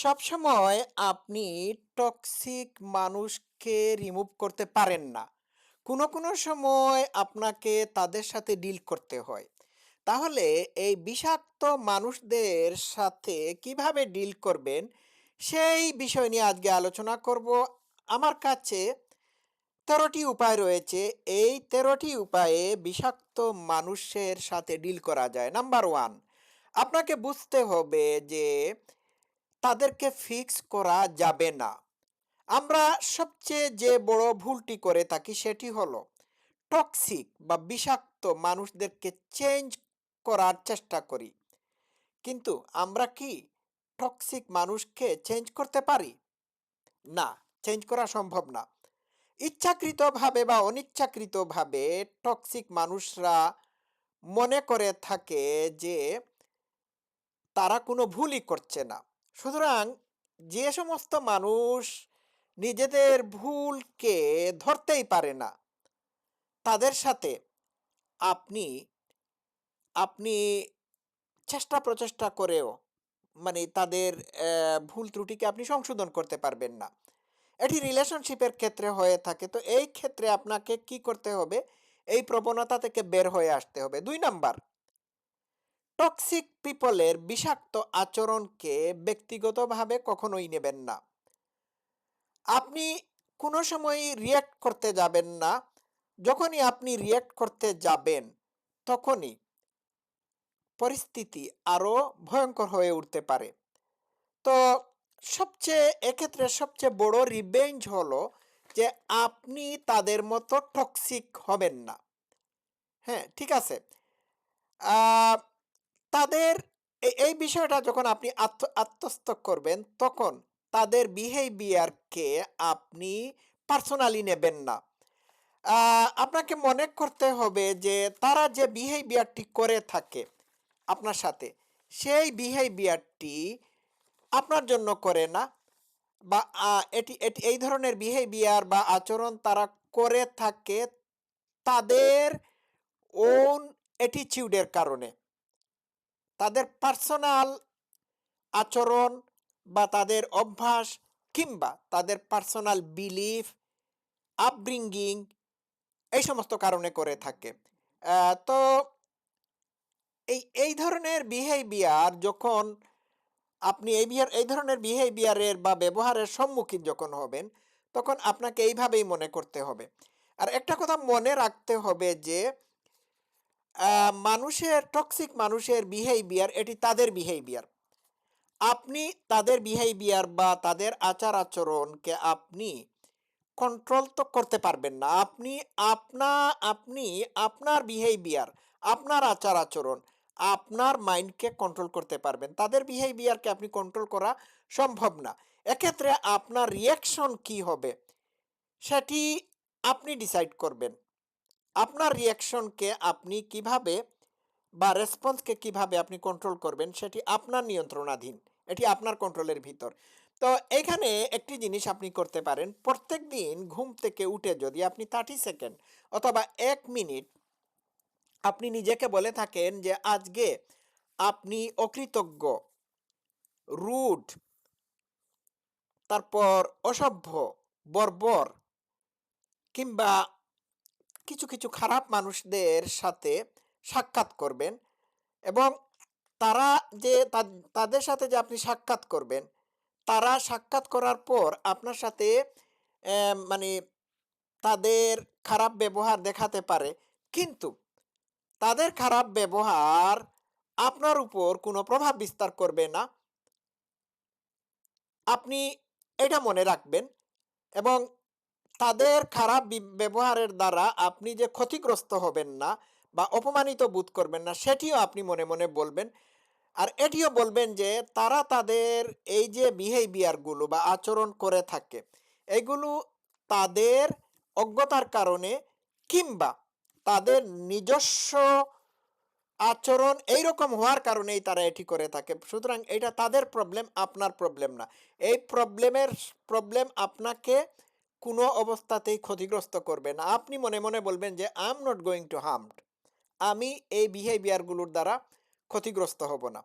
সবসময় আপনি টক্সিক মানুষকে রিমুভ করতে পারেন না। কোনো, কোনো সময় আপনাকে তাদের সাথে ডিল করতে হয়। তাহলে এই বিষাক্ত মানুষদের সাথে কীভাবে ডিল করবেন, সেই বিষয় নিয়ে আজকে আলোচনা করব। আমার কাছে তেরোটি উপায় রয়েছে। এই তেরোটি উপায়ে বিষাক্ত মানুষের সাথে ডিল করা যায়। নাম্বার ওয়ান আপনাকে বুঝতে হবে যে তাদেরকে ফিক্স করা যাবে না। আমরা সবচেয়ে যে বড় ভুলটি করে থাকি সেটি হলো টক্সিক বা বিষাক্ত মানুষদেরকে চেঞ্জ করার চেষ্টা করি। কিন্তু আমরা কি টক্সিক মানুষকে চেঞ্জ করতে পারি? না, চেঞ্জ করা সম্ভব না। ইচ্ছাকৃতভাবে বা অনিচ্ছাকৃতভাবে টক্সিক মানুষরা মনে করে থাকে যে তারা কোনো ভুলই করছে না। সুতরাং যে সমস্ত মানুষ নিজেদের ভুলকে ধরতেই পারে না, তাদের সাথে আপনি, আপনি চেষ্টা প্রচেষ্টা করেও মানে তাদের ভুল ত্রুটিকে আপনি সংশোধন করতে পারবেন না। এটি রিলেশনশিপের ক্ষেত্রে হয়ে থাকে। তো এই ক্ষেত্রে আপনাকে কি করতে হবে? এই প্রবণতা থেকে বের হয়ে আসতে হবে। দুই নাম্বার টক্সিক পিপলের বিষাক্ত আচরণকে ব্যক্তিগতভাবে কখনোই নেবেন না। আপনি কোনো সময় রিঅ্যাক্ট করতে যাবেন না। যখনই আপনি রিঅ্যাক্ট করতে যাবেন, তখনই পরিস্থিতি আরও ভয়ঙ্কর হয়ে উঠতে পারে। তো সবচেয়ে এক্ষেত্রে সবচেয়ে বড় রিভেঞ্জ হলো যে আপনি তাদের মতো টক্সিক হবেন না। হ্যাঁ, ঠিক আছে? তাদের এই বিষয়টা যখন আপনি আত্ম আত্মস্থ করবেন, তখন তাদের বিহেভিয়ারকে আপনি পার্সোনালি নেবেন না। আপনাকে মনে করতে হবে যে তারা যে বিহেভিয়ারটি করে থাকে আপনার সাথে, সেই বিহেভিয়ারটি আপনার জন্য করে না বা এটি এটি এই ধরনের বিহেভিয়ার বা আচরণ তারা করে থাকে তাদের ওন অ্যাটিটিউডের কারণে। তাদের পার্সোনাল আচরণ বা তাদের অভ্যাস কিংবা তাদের পার্সোনাল বিলিফ, আপব্রিঙ্গিং এই সমস্ত কারণে করে থাকে। তো এই, এই ধরনের বিহেভিয়ার যখন আপনি এই বিহার এই ধরনের বিহেভিয়ারের বা ব্যবহারের সম্মুখীন যখন হবেন, তখন আপনাকে এইভাবেই মনে করতে হবে। আর একটা কথা মনে রাখতে হবে যে মানুষের টক্সিক মানুষের বিহেভিয়ার এটি তাদের বিহেভিয়ার। আপনি তাদের বিহেভিয়ার বা তাদের আচার-আচরণকে আপনি কন্ট্রোল তো করতে পারবেন না। আপনি আপনা আপনি আপনার বিহেভিয়ার, আপনার আচার-আচরণ, আপনার মাইন্ডকে কন্ট্রোল করতে পারবেন। তাদের বিহেভিয়ারকে আপনি কন্ট্রোল করা সম্ভব না। এক্ষেত্রে আপনার রিয়াকশন কি হবে? সেটি আপনি ডিসাইড করবেন। আপনার রিয়াকশনকে আপনি কীভাবে বা রেসপন্সকে কীভাবে আপনি কন্ট্রোল করবেন সেটি আপনার নিয়ন্ত্রণাধীন। এটি আপনার কন্ট্রোলের ভিতর। তো এখানে একটি জিনিস আপনি করতে পারেন। প্রত্যেক দিন ঘুম থেকে উঠে যদি আপনি 30 সেকেন্ড অথবা এক মিনিট আপনি নিজেকে বলে থাকেন যে আজকে আপনি অকৃতজ্ঞ, রুড তারপর অসভ্য, বর্বর কিংবা কিছু, কিছু খারাপ মানুষদের সাথে সাক্ষাৎ করবেন এবং তারা যে তাদের সাথে যে আপনি সাক্ষাৎ করবেন, তারা সাক্ষাৎ করার পর আপনার সাথে মানে তাদের খারাপ ব্যবহার দেখাতে পারে। কিন্তু তাদের খারাপ ব্যবহার আপনার উপর কোনো প্রভাব বিস্তার করবে না। আপনি এটা মনে রাখবেন এবং তাদের খারাপ ব্যবহারের দ্বারা আপনি যে ক্ষতিগ্রস্ত হবেন না বা অপমানিত বোধ করবেন না, সেটিও আপনি মনে, মনে বলবেন। আর এটিও বলবেন যে তারা তাদের এই যে বিহেভিয়ারগুলো বা আচরণ করে থাকে, এগুলো তাদের অজ্ঞতার কারণে কিংবা তাদের নিজস্ব আচরণ এইরকম হওয়ার কারণেই তারা এটি করে থাকে। সুতরাং এটা তাদের প্রবলেম, আপনার প্রবলেম না। এই প্রবলেমের প্রবলেম আপনাকে কোনো অবস্থাতেই ক্ষতিগ্রস্ত করবে না। আপনি মনে, মনে বলবেন যে I am not going to harmed. আমি এই বিহেভিয়ারগুলোর দ্বারা ক্ষতিগ্রস্ত হব না।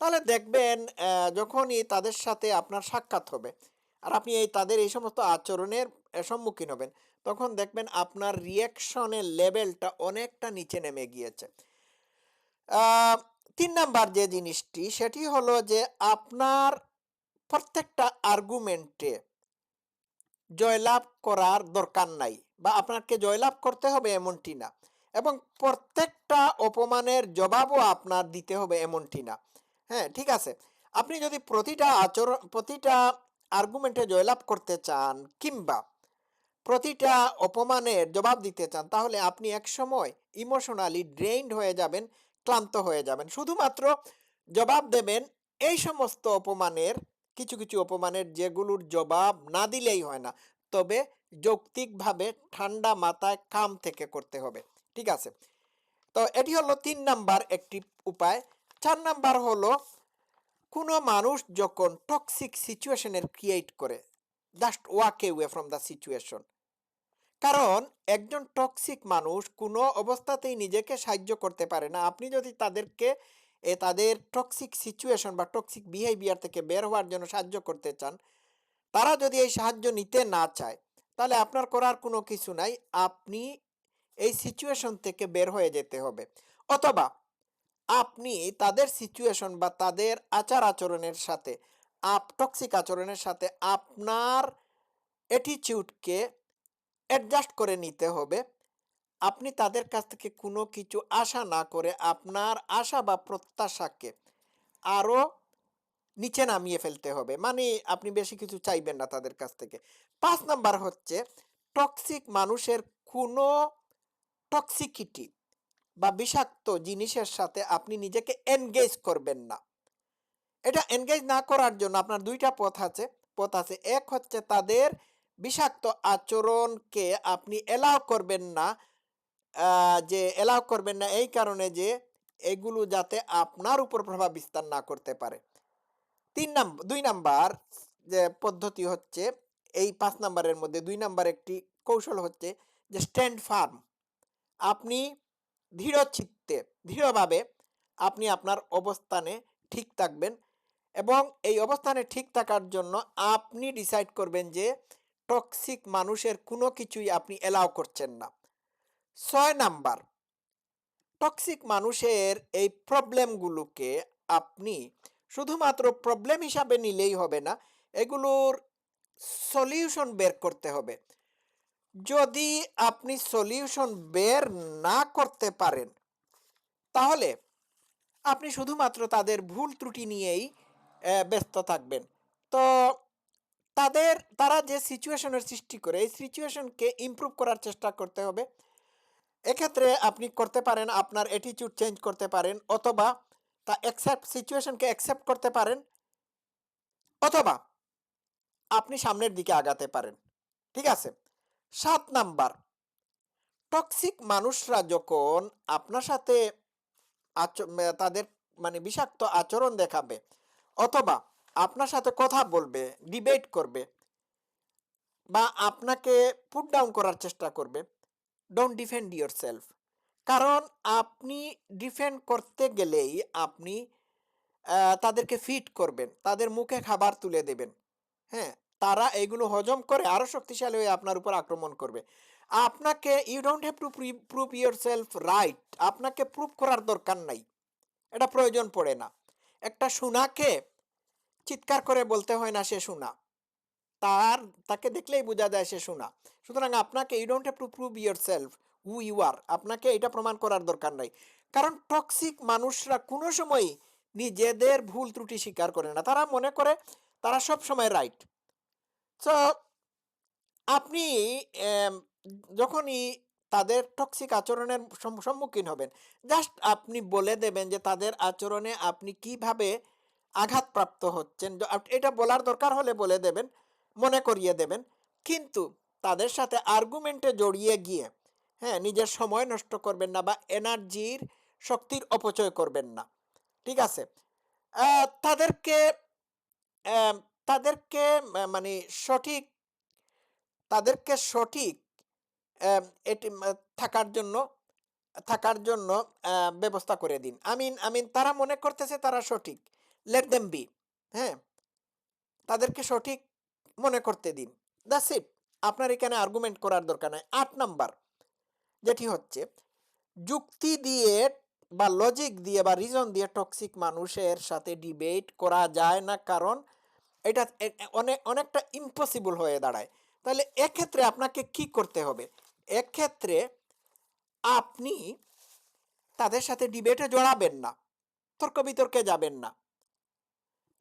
তাহলে দেখবেন যখনই তাদের সাথে আপনার সাক্ষাৎ হবে আর আপনি এই তাদের এই সমস্ত আচরণের সম্মুখীন হবেন তখন দেখবেন আপনার রিয়াকশনের লেভেলটা অনেকটা নিচে নেমে গিয়েছে তিন নাম্বার যে জিনিসটি সেটি হলো যে আপনার প্রত্যেকটা আর্গুমেন্টে জয়লাভ করার দরকার নাই বা আপনাকে জয়লাভ করতে হবে এমনটি না। এবং প্রত্যেকটা অপমানের জবাবও আপনার দিতে হবে এমনটি না। হ্যাঁ ঠিক আছে। আপনি যদি প্রতিটা আচরণ প্রতিটা আর্গুমেন্টে জয়লাভ করতে চান কিংবা প্রতিটা অপমানের জবাব দিতে চান, তাহলে আপনি এক সময় ইমোশনালি ড্রেইনড হয়ে যাবেন, ক্লান্ত হয়ে যাবেন। শুধুমাত্র জবাব দেবেন এই সমস্ত অপমানের কিছু কিছু অপমানের যেগুলোর জবাব না দিলেই হয় না। তবে যৌক্তিকভাবে ঠান্ডা মাথায় কাম থেকে করতে হবে, ঠিক আছে? তো এটি হলো তিন নাম্বার একটি উপায়। চার নাম্বার হলো, কোনো মানুষ যখন টক্সিক সিচুয়েশনের ক্রিয়েট করে just walk way from the situation কারণ একজন টক্সিক মানুষ কোনো অবস্থাতেই নিজেকে সাহায্য করতে পারে না। আপনি যদি তাদেরকে এ তাদের টক্সিক সিচুয়েশন বা টক্সিক বিহেভিয়ার থেকে বের হওয়ার জন্য সাহায্য করতে চান, তারা যদি এই সাহায্য নিতে না চায়, তাহলে আপনার করার কোনো কিছু নাই, আপনি এই সিচুয়েশন থেকে বের হয়ে যেতে হবে। অথবা আপনি তাদের সিচুয়েশন বা তাদের আচার আচরণের সাথে, আপ টক্সিক আচরণের সাথে আপনার অ্যাটিটিউডকে অ্যাডজাস্ট করে নিতে হবে। আপনি তাদের কাছ থেকে কোনো কিছু আশা না করে আপনার আশা বা প্রত্যাশাকে আরও নিচে নামিয়ে ফেলতে হবে। মানে আপনি বেশি কিছু চাইবেন না তাদের কাছ থেকে। পাঁচ নাম্বার হচ্ছে টক্সিক মানুষের কোনো টক্সিকিটি বা বিষাক্ত জিনিসের সাথে আপনি নিজেকে এনগেজ করবেন না। এটা এনগেজ না করার জন্য আপনার দুইটা পথ আছে। পথ আছে এক হচ্ছে তাদের বিষাক্ত আচরণকে আপনি এলাও করবেন না যে এলাও করবেন না, এই কারণে যে এগুলো যাতে আপনার উপর প্রভাব বিস্তার না করতে পারে। তিন নাম্বার দুই নাম্বার যে পদ্ধতি হচ্ছে, এই পাঁচ নাম্বারের মধ্যে দুই নাম্বার একটি কৌশল হচ্ছে যে স্ট্যান্ড ফার্ম। আপনি দৃঢ় চিত্তে, দৃঢ়ভাবে আপনি আপনার অবস্থানে ঠিক থাকবেন এবং এই অবস্থানে ঠিক থাকার জন্য আপনি ডিসাইড করবেন যে টক্সিক মানুষের কোনো কিছুই আপনি এলাও করছেন না। ছয় নাম্বার টক্সিক মানুষের এই প্রবলেমগুলোকে আপনি শুধুমাত্র প্রবলেম হিসাবে নিলেই হবে না, এগুলোর সলিউশন বের করতে হবে। যদি আপনি সলিউশন বের না করতে পারেন, তাহলে আপনি শুধুমাত্র তাদের ভুল ত্রুটি নিয়েই ব্যস্ত থাকবেন। তো তাদের, তারা যে সিচুয়েশনের সৃষ্টি করে, এই সিচুয়েশনকে ইমপ্রুভ করার চেষ্টা করতে হবে। এক্ষেত্রে আপনি করতে পারেন, আপনার অ্যাটিটিউড চেঞ্জ করতে পারেন, অথবা তা অ্যাকসেপ্ট সিচুয়েশনকে অ্যাকসেপ্ট করতে পারেন, অথবা আপনি সামনের দিকে আগাতে পারেন। ঠিক আছে? সাত নাম্বার টক্সিক মানুষরা যখন আপনার সাথে তাদের মানে বিষাক্ত আচরণ দেখাবে, অথবা আপনার সাথে কথা বলবে ডিবেট করবে, বা আপনাকে পুট ডাউন করার চেষ্টা করবে ডোন্ট ডিফেন্ড ইয়োর সেলফ কারণ আপনি ডিফেন্ড করতে গেলেই আপনি তাদেরকে ফিট করবেন, তাদের মুখে খাবার তুলে দেবেন। হ্যাঁ তারা এগুলো হজম করে আরও শক্তিশালী হয়ে আপনার উপর আক্রমণ করবে। আপনাকে you don't have to prove yourself right আপনাকে প্রুভ করার দরকার নাই। এটা প্রয়োজন পড়ে না। একটা সোনাকে চিৎকার করে বলতে হয় না সে শোনা তার, তাকে দেখলেই বোঝা যায় সে শোনা সুতরাং আপনাকে you don't have to prove yourself who you are আপনাকে এটা প্রমাণ করার দরকার নাই। কারণ টক্সিক মানুষরা কোনো সময় নিজেদের ভুল ত্রুটি স্বীকার করে না। তারা মনে করে তারা সব সময় রাইট সো আপনি যখনই তাদের টক্সিক আচরণের সম্মুখীন হবেন জাস্ট আপনি বলে দেবেন যে তাদের আচরণে আপনি কীভাবে আঘাতপ্রাপ্ত হচ্ছেন। এটা বলার দরকার হলে বলে দেবেন। মনে করিয়ে দেবেন। কিন্তু তাদের সাথে আর্গুমেন্টে জড়িয়ে গিয়ে হ্যাঁ নিজের সময় নষ্ট করবেন না বা এনার্জির শক্তির অপচয় করবেন না। ঠিক আছে? তাদেরকে তাদেরকে মানে সঠিক, তাদেরকে সঠিক এটি থাকার জন্য থাকার জন্য ব্যবস্থা করে দিন। আমিন আমিন তারা মনে করতেছে তারা সঠিক। লেট দেম বি হ্যাঁ? তাদেরকে সঠিক মনে করতে দিন। দ্যাটস ইট আপনার এখানে আর্গুমেন্ট করার দরকার নাই। আট নাম্বার, যেটি হচ্ছে, যুক্তি দিয়ে বা লজিক দিয়ে বা রিজন দিয়ে টক্সিক মানুষের সাথে ডিবেট করা যায় না, কারণ এটা অনেক অনেকটা ইম্পসিবল হয়ে দাঁড়ায়। তাহলে এক্ষেত্রে আপনাকে কি করতে হবে? এক্ষেত্রে আপনি তাদের সাথে ডিবেটে জড়াবেন না, তর্ক বিতর্কে যাবেন না।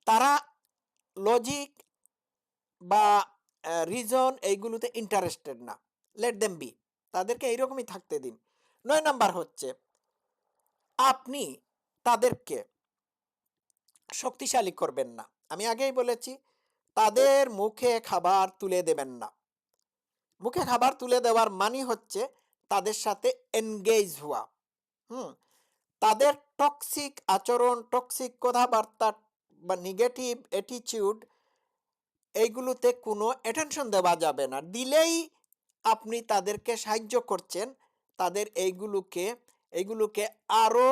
তারা লজিক বা রিজন এইগুলোতে ইন্টারেস্টেড না। লেট দেম বি তাদেরকে এইরকমই থাকতে দিন। নয় নাম্বার হচ্ছে, আপনি তাদেরকে শক্তিশালী করবেন না। আমি আগেই বলেছি, তাদের মুখে খাবার তুলে দেবেন না। মুখে খাবার তুলে দেওয়ার মানি হচ্ছে, তাদের সাথে এনগেজ হওয়া। হুম? তাদের টক্সিক আচরণ টক্সিক কথাবার্তা বা নেগেটিভ অ্যাটিটিউড এইগুলোতে কোনো অ্যাটেনশন দেওয়া যাবে না। দিলেই আপনি তাদেরকে সাহায্য করছেন, তাদের এইগুলোকে এইগুলোকে আরও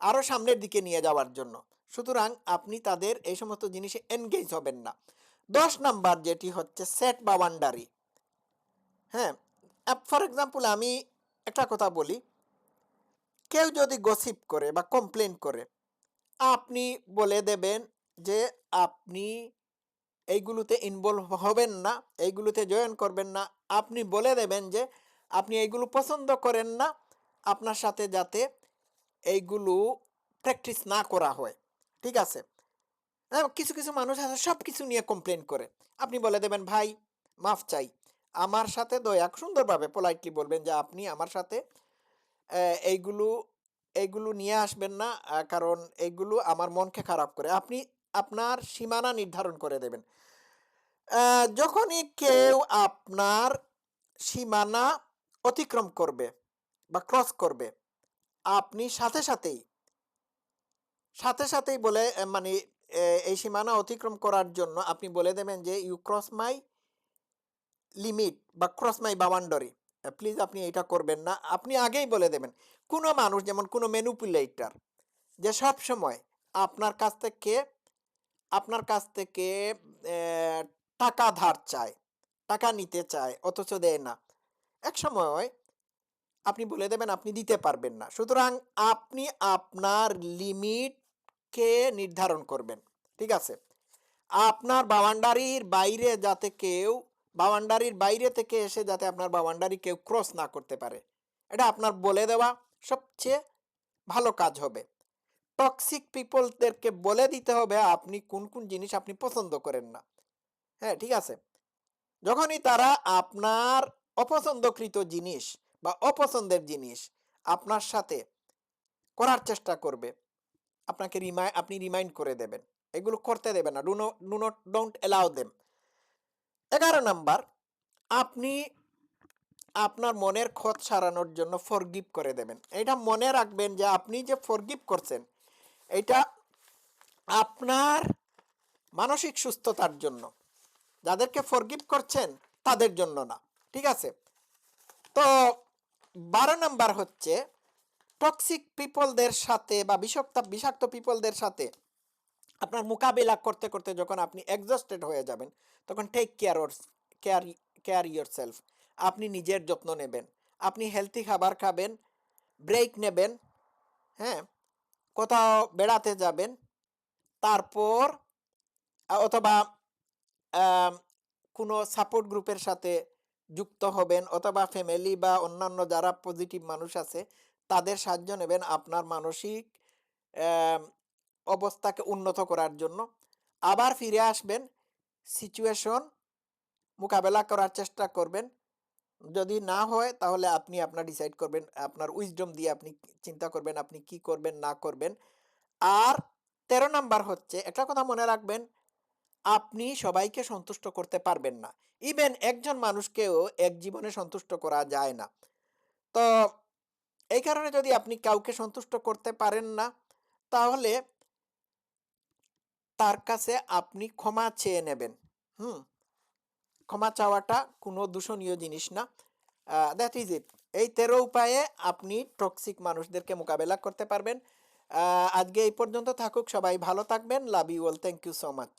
আরও সামনের দিকে নিয়ে যাওয়ার জন্য। সুতরাং আপনি তাদের এই সমস্ত জিনিসে এনগেজ হবেন না। দশ নাম্বার যেটি হচ্ছে সেট বাউন্ডারি হ্যাঁ ফর এক্সাম্পল আমি একটা কথা বলি। কেউ যদি গসিপ করে বা কমপ্লেন করে, আপনি বলে দেবেন যে আপনি এইগুলোতে ইনভলভ হবেন না এইগুলোতে জয়েন করবেন না। আপনি বলে দেবেন যে আপনি এইগুলো পছন্দ করেন না আপনার সাথে যাতে এইগুলো প্র্যাকটিস না করা হয়। ঠিক আছে? হ্যাঁ, কিছু কিছু মানুষ আছে সব কিছু নিয়ে কমপ্লেন করে। আপনি বলে দেবেন ভাই মাফ চাই। আমার সাথে দয়া সুন্দরভাবে পোলাইটলি বলবেন যে আপনি আমার সাথে এইগুলো এইগুলো নিয়ে আসবেন না কারণ এইগুলো আমার মনকে খারাপ করে। আপনি আপনার সীমানা নির্ধারণ করে দেবেন। যখনই কেউ আপনার সীমানা অতিক্রম করবে বা ক্রস করবে, আপনি সাথে সাথেই সাথে সাথেই বলে মানে এই সীমানা অতিক্রম করার জন্য আপনি বলে দেবেন যে ইউ ক্রস মাই লিমিট বা ক্রস মাই বাউন্ডারি প্লিজ আপনি এটা করবেন না। আপনি আগেই বলে দেবেন। কোনো মানুষ, যেমন কোনো ম্যানুপুলেটার যে সব সময় আপনার কাছ থেকে আপনার কাছ থেকে টাকা ধার চায়, টাকা নিতে চায়, অথচ দেয় না। এক সময় আপনি বলে দেবেন, আপনি দিতে পারবেন না। সুতরাং আপনি আপনার লিমিটকে নির্ধারণ করবেন, ঠিক আছে? আপনার বাউন্ডারির বাইরে যাতে কেউ, বাউন্ডারির বাইরে থেকে এসে যাতে আপনার বাউন্ডারি কেউ ক্রস না করতে পারে, এটা আপনার বলে দেওয়া সবচেয়ে ভালো কাজ হবে। টক্সিক পিপলদেরকে বলে দিতে হবে, আপনি কোন কোন জিনিস আপনি পছন্দ করেন না। হ্যাঁ ঠিক আছে? যখনই তারা আপনার অপছন্দকৃত জিনিস বা অপছন্দের জিনিস আপনার সাথে করার চেষ্টা করবে, আপনাকে রিমাই, আপনি রিমাইন্ড করে দেবেন। এগুলো করতে দেবেন না। Do no, do not, don't allow them. এগারো নাম্বার, আপনি আপনার মনের খত সারানোর জন্য ফরগিভ করে দেবেন। এটা মনে রাখবেন যে আপনি যে ফরগিভ করছেন এটা আপনার মানসিক সুস্থতার জন্য। যাদেরকে ফরগিভ করছেন, তাদের জন্য না। ঠিক আছে? তো বারো নাম্বার হচ্ছে টক্সিক পিপলদের সাথে বা বিষাক্ত বিষাক্ত পিপলদের সাথে আপনার মোকাবিলা করতে করতে যখন আপনি এক্সস্টেড হয়ে যাবেন, তখন take care of care care yourself আপনি নিজের যত্ন নেবেন। আপনি হেলদি খাবার খাবেন ব্রেক নেবেন হ্যাঁ? কোথাও বেড়াতে যাবেন, তারপর অথবা কোনো সাপোর্ট গ্রুপের সাথে যুক্ত হবেন, অথবা ফ্যামিলি বা অন্যান্য যারা পজিটিভ মানুষ আছে, তাদের সাহায্য নেবেন আপনার মানসিক অবস্থাকে উন্নত করার জন্য। আবার ফিরে আসবেন, সিচুয়েশন মোকাবেলা করার চেষ্টা করবেন যদি না হয়, তাহলে আপনি আপনার ডিসাইড করবেন, আপনার উইজডম দিয়ে আপনি চিন্তা করবেন, আপনি কি করবেন, না করবেন। আর তেরো নাম্বার হচ্ছে, একটা কথা মনে রাখবেন, আপনি সবাইকে সন্তুষ্ট করতে পারবেন না। ইভেন একজন মানুষকেও এক জীবনে সন্তুষ্ট করা যায় না। তো এই কারণে যদি আপনি কাউকে সন্তুষ্ট করতে পারেন না, তাহলে তার কাছে আপনি ক্ষমা চেয়ে নেবেন। হুম? ক্ষমা চাওয়াটা কোনো দূষণীয় জিনিস না। দ্যাট ইজ ইট এই তেরো উপায়ে আপনি টক্সিক মানুষদেরকে মোকাবেলা করতে পারবেন। আজকে এই পর্যন্ত থাকুক, সবাই ভালো থাকবেন love you all thank you so much